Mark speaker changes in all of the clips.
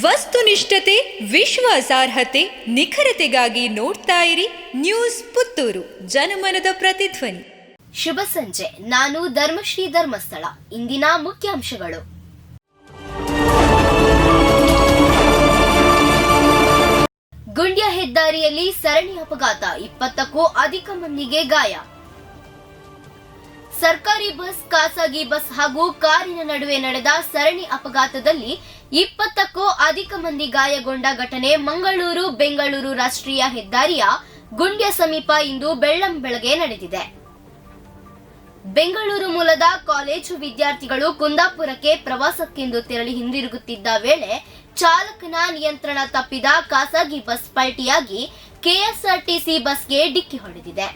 Speaker 1: ವಸ್ತುನಿಷ್ಠತೆ, ವಿಶ್ವಾಸಾರ್ಹತೆ, ನಿಖರತೆಗಾಗಿ ನೋಡ್ತಾ ಇರಿ ನ್ಯೂಸ್ ಪುತ್ತೂರು, ಜನಮನದ ಪ್ರತಿಧ್ವನಿ.
Speaker 2: ಶುಭ ಸಂಜೆ. ನಾನು ಧರ್ಮಶ್ರೀ ಧರ್ಮಸ್ಥಳ. ಇಂದಿನ ಮುಖ್ಯಾಂಶಗಳು. ಗುಂಡ್ಯ ಹೆದ್ದಾರಿಯಲ್ಲಿ ಸರಣಿ ಅಪಘಾತ. ಇಪ್ಪತ್ತಕ್ಕೂ ಅಧಿಕ ಮಂದಿಗೆ ಗಾಯ. ಸರ್ಕಾರಿ ಬಸ್, ಖಾಸಗಿ ಬಸ್ ಹಾಗೂ ಕಾರಿನ ನಡುವೆ ನಡೆದ ಸರಣಿ ಅಪಘಾತದಲ್ಲಿ ಇಪ್ಪತ್ತಕ್ಕೂ ಅಧಿಕ ಮಂದಿ ಗಾಯಗೊಂಡ ಘಟನೆ ಮಂಗಳೂರು, ಬೆಂಗಳೂರು ರಾಷ್ಟ್ರೀಯ ಹೆದ್ದಾರಿಯ ಗುಂಡ್ಯ ಸಮೀಪ ಇಂದು ಬೆಳ್ಳಂಬೆಳಗ್ಗೆ ನಡೆದಿದೆ. ಬೆಂಗಳೂರು ಮೂಲದ ಕಾಲೇಜು ವಿದ್ಯಾರ್ಥಿಗಳು ಕುಂದಾಪುರಕ್ಕೆ ಪ್ರವಾಸಕ್ಕೆಂದು ತೆರಳಿ ಹಿಂದಿರುಗುತ್ತಿದ್ದ ವೇಳೆ ಚಾಲಕನ ನಿಯಂತ್ರಣ ತಪ್ಪಿದ ಖಾಸಗಿ ಬಸ್ ಪಲ್ಟಿಯಾಗಿ ಕೆಎಸ್ಆರ್ಟಿಸಿ ಬಸ್ಗೆ ಡಿಕ್ಕಿ ಹೊಡೆದಿದೆ.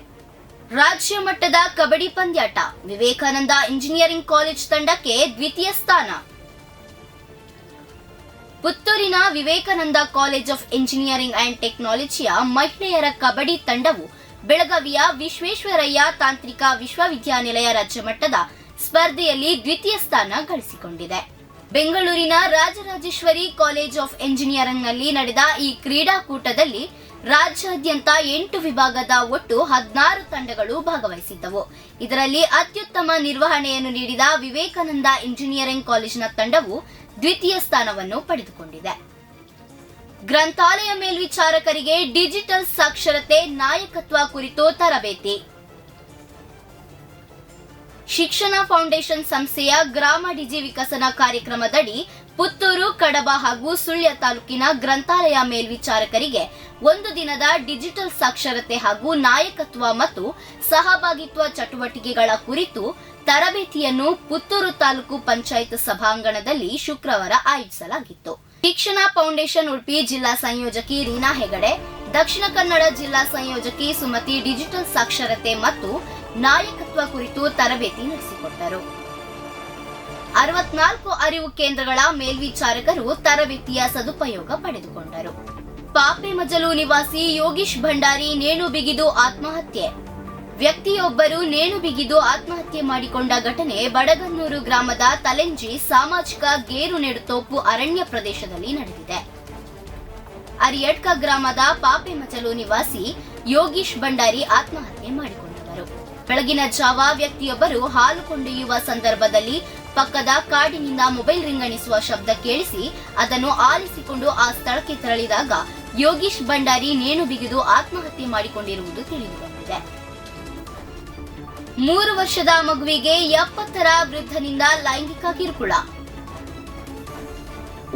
Speaker 2: ರಾಜ್ಯ ಮಟ್ಟದ ಕಬಡ್ಡಿ ಪಂದ್ಯಾಟ. ವಿವೇಕಾನಂದ ಇಂಜಿನಿಯರಿಂಗ್ ಕಾಲೇಜ್ ತಂಡಕ್ಕೆ ದ್ವಿತೀಯ ಸ್ಥಾನ. ಪುತ್ತೂರಿನ Vivekananda college of engineering and ಟೆಕ್ನಾಲಜಿಯ ಮಹಿಳೆಯರ ಕಬಡ್ಡಿ ತಂಡವು ಬೆಳಗಾವಿಯ ವಿಶ್ವೇಶ್ವರಯ್ಯ ತಾಂತ್ರಿಕ ವಿಶ್ವವಿದ್ಯಾನಿಲಯ ರಾಜ್ಯ ಮಟ್ಟದ ಸ್ಪರ್ಧೆಯಲ್ಲಿ ದ್ವಿತೀಯ ಸ್ಥಾನ ಗಳಿಸಿಕೊಂಡಿದೆ. ಬೆಂಗಳೂರಿನ ರಾಜರಾಜೇಶ್ವರಿ ಕಾಲೇಜ್ ಆಫ್ ಇಂಜಿನಿಯರಿಂಗ್ನಲ್ಲಿ ನಡೆದ ಈ ಕ್ರೀಡಾಕೂಟದಲ್ಲಿ ರಾಜ್ಯಾದ್ಯಂತ ಎಂಟು ವಿಭಾಗದ ಒಟ್ಟು ಹದಿನಾರು ತಂಡಗಳು ಭಾಗವಹಿಸಿದ್ದವು. ಇದರಲ್ಲಿ ಅತ್ಯುತ್ತಮ ನಿರ್ವಹಣೆಯನ್ನು ನೀಡಿದ ವಿವೇಕಾನಂದ ಇಂಜಿನಿಯರಿಂಗ್ ಕಾಲೇಜಿನ ತಂಡವು ದ್ವಿತೀಯ ಸ್ಥಾನವನ್ನು ಪಡೆದುಕೊಂಡಿದೆ. ಗ್ರಂಥಾಲಯ ಮೇಲ್ವಿಚಾರಕರಿಗೆ ಡಿಜಿಟಲ್ ಸಾಕ್ಷರತೆ ನಾಯಕತ್ವ ಕುರಿತು ತರಬೇತಿ. ಶಿಕ್ಷಣ ಫೌಂಡೇಶನ್ ಸಂಸ್ಥೆಯ ಗ್ರಾಮ ಡಿಜಿ ವಿಕಸನ ಕಾರ್ಯಕ್ರಮದಡಿ ಪುತ್ತೂರು, ಕಡಬ ಹಾಗೂ ಸುಳ್ಯ ತಾಲೂಕಿನ ಗ್ರಂಥಾಲಯ ಮೇಲ್ವಿಚಾರಕರಿಗೆ ಒಂದು ದಿನದ ಡಿಜಿಟಲ್ ಸಾಕ್ಷರತೆ ಹಾಗೂ ನಾಯಕತ್ವ ಮತ್ತು ಸಹಭಾಗಿತ್ವ ಚಟುವಟಿಕೆಗಳ ಕುರಿತು ತರಬೇತಿಯನ್ನು ಪುತ್ತೂರು ತಾಲೂಕು ಪಂಚಾಯತ್ ಸಭಾಂಗಣದಲ್ಲಿ ಶುಕ್ರವಾರ ಆಯೋಜಿಸಲಾಗಿತ್ತು. ಶಿಕ್ಷಣ ಫೌಂಡೇಶನ್ ಉಡುಪಿ ಜಿಲ್ಲಾ ಸಂಯೋಜಕಿ ರೀನಾ ಹೆಗಡೆ, ದಕ್ಷಿಣ ಕನ್ನಡ ಜಿಲ್ಲಾ ಸಂಯೋಜಕಿ ಸುಮತಿ ಡಿಜಿಟಲ್ ಸಾಕ್ಷರತೆ ಮತ್ತು ನಾಯಕತ್ವ ಕುರಿತು ತರಬೇತಿ ನಡೆಸಿಕೊಟ್ಟರು. ಅರವತ್ನಾಲ್ಕು ಅರಿವು ಕೇಂದ್ರಗಳ ಮೇಲ್ವಿಚಾರಕರು ತರಬೇತಿಯ ಸದುಪಯೋಗ ಪಡೆದುಕೊಂಡರು. ಪಾಪೆ ಮಜಲು ನಿವಾಸಿ ಯೋಗೀಶ್ ಭಂಡಾರಿ ನೇಣು ಬಿಗಿದು ಆತ್ಮಹತ್ಯೆ. ವ್ಯಕ್ತಿಯೊಬ್ಬರು ನೇಣು ಬಿಗಿದು ಆತ್ಮಹತ್ಯೆ ಮಾಡಿಕೊಂಡ ಘಟನೆ ಬಡಗನ್ನೂರು ಗ್ರಾಮದ ತಲೆಂಜಿ ಸಾಮಾಜಿಕ ಗೇರು ನೆಡುತೋಪು ಅರಣ್ಯ ಪ್ರದೇಶದಲ್ಲಿ ನಡೆದಿದೆ. ಅರಿಯಡ್ಕ ಗ್ರಾಮದ ಪಾಪೆ ಮಜಲು ನಿವಾಸಿ ಯೋಗೀಶ್ ಭಂಡಾರಿ ಆತ್ಮಹತ್ಯೆ ಮಾಡಿಕೊಂಡವರು ಬೆಳಗಿನ ಜಾವ ವ್ಯಕ್ತಿಯೊಬ್ಬರು ಹಾಲು ಕೊಂಡೊಯ್ಯುವ ಸಂದರ್ಭದಲ್ಲಿ ಪಕ್ಕದ ಕಾಡಿನಿಂದ ಮೊಬೈಲ್ ರಿಂಗಣಿಸುವ ಶಬ್ದ ಕೇಳಿಸಿ ಅದನ್ನು ಆಲಿಸಿಕೊಂಡು ಆ ಸ್ಥಳಕ್ಕೆ ತೆರಳಿದಾಗ ಯೋಗೀಶ್ ಭಂಡಾರಿ ನೇಣು ಬಿಗಿದು ಆತ್ಮಹತ್ಯೆ ಮಾಡಿಕೊಂಡಿರುವುದು ತಿಳಿದುಬಂದಿದೆ. ಮೂರು ವರ್ಷದ ಮಗುವಿಗೆ ಎಪ್ಪತ್ತರ ವೃದ್ಧನಿಂದ ಲೈಂಗಿಕ ಕಿರುಕುಳ.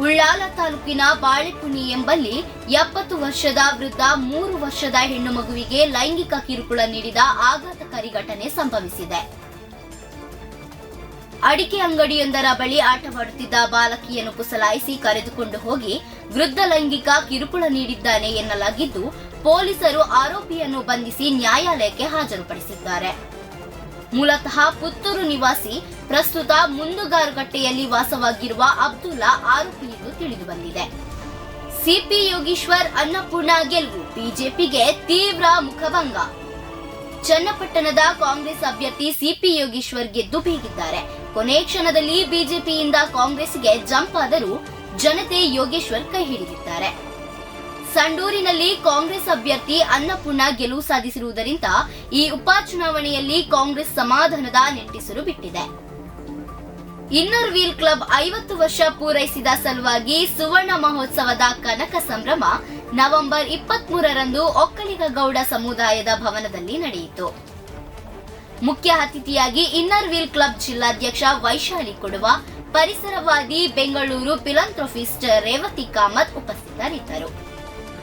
Speaker 2: ಉಳ್ಳಾಲ ತಾಲೂಕಿನ ಬಾಳೆಪುಣಿ ಎಂಬಲ್ಲಿ ಎಪ್ಪತ್ತು ವರ್ಷದ ವೃದ್ಧ, ಮೂರು ವರ್ಷದ ಹೆಣ್ಣು ಮಗುವಿಗೆ ಲೈಂಗಿಕ ಕಿರುಕುಳ ನೀಡಿದ ಆಘಾತಕಾರಿ ಘಟನೆ ಸಂಭವಿಸಿದೆ. ಅಡಿಕೆ ಅಂಗಡಿಯೊಂದರ ಬಳಿ ಆಟವಾಡುತ್ತಿದ್ದ ಬಾಲಕಿಯನ್ನು ಪುಸಲಾಯಿಸಿ ಕರೆದುಕೊಂಡು ಹೋಗಿ ವೃದ್ಧ ಲೈಂಗಿಕ ಕಿರುಕುಳ ನೀಡಿದ್ದಾನೆ ಎನ್ನಲಾಗಿದ್ದು, ಪೊಲೀಸರು ಆರೋಪಿಯನ್ನು ಬಂಧಿಸಿ ನ್ಯಾಯಾಲಯಕ್ಕೆ ಹಾಜರುಪಡಿಸಿದ್ದಾರೆ. ಮೂಲತಃ ಪುತ್ತೂರು ನಿವಾಸಿ ಪ್ರಸ್ತುತ ಮುಂದುಗಾರುಗಟ್ಟೆಯಲ್ಲಿ ವಾಸವಾಗಿರುವ ಅಬ್ದುಲ್ಲಾ ಆರೋಪಿ ಎಂದು ತಿಳಿದುಬಂದಿದೆ ಸಿಪಿ ಯೋಗೀಶ್ವರ್ ಅನ್ನಪೂರ್ಣ ಗೆಲುವು ಬಿಜೆಪಿಗೆ ತೀವ್ರ ಮುಖಭಂಗ. ಚನ್ನಪಟ್ಟಣದ ಕಾಂಗ್ರೆಸ್ ಅಭ್ಯರ್ಥಿ ಸಿಪಿ ಯೋಗೀಶ್ವರ್ ಗೆದ್ದು ಬೀಗಿದ್ದಾರೆ. ಕೊನೆ ಕ್ಷಣದಲ್ಲಿ ಬಿಜೆಪಿಯಿಂದ ಕಾಂಗ್ರೆಸ್ಗೆ ಜಂಪ್ ಆದರೂ ಜನತೆ ಯೋಗೇಶ್ವರ್ ಕೈ ಹಿಡಿದಿದ್ದಾರೆ. ಸಂಡೂರಿನಲ್ಲಿ ಕಾಂಗ್ರೆಸ್ ಅಭ್ಯರ್ಥಿ ಅನ್ನಪೂರ್ಣ ಗೆಲುವು ಸಾಧಿಸಿರುವುದರಿಂದ ಈ ಉಪಚುನಾವಣೆಯಲ್ಲಿ ಕಾಂಗ್ರೆಸ್ ಸಮಾಧಾನದ ನೆಟ್ಟಿಸರು ಬಿಟ್ಟಿದೆ. ಇನ್ನರ್ ವೀಲ್ ಕ್ಲಬ್ ಐವತ್ತು ವರ್ಷ ಪೂರೈಸಿದ ಸಲುವಾಗಿ ಸುವರ್ಣ ಮಹೋತ್ಸವದ ಕನಕ ಸಂಭ್ರಮ ನವೆಂಬರ್ ಇಪ್ಪತ್ಮೂರರಂದು ಒಕ್ಕಲಿಗ ಗೌಡ ಸಮುದಾಯದ ಭವನದಲ್ಲಿ ನಡೆಯಿತು. ಮುಖ್ಯ ಅತಿಥಿಯಾಗಿ ಇನ್ನರ್ ವೀಲ್ ಕ್ಲಬ್ ಜಿಲ್ಲಾಧ್ಯಕ್ಷ ವೈಶಾಲಿ ಕೊಡುವ ಪರಿಸರವಾದಿ ಬೆಂಗಳೂರು ಫಿಲಂಥ್ರೋಫಿಸ್ಟ್ ರೇವತಿ ಕಾಮತ್ ಉಪಸ್ಥಿತರಿದ್ದರು.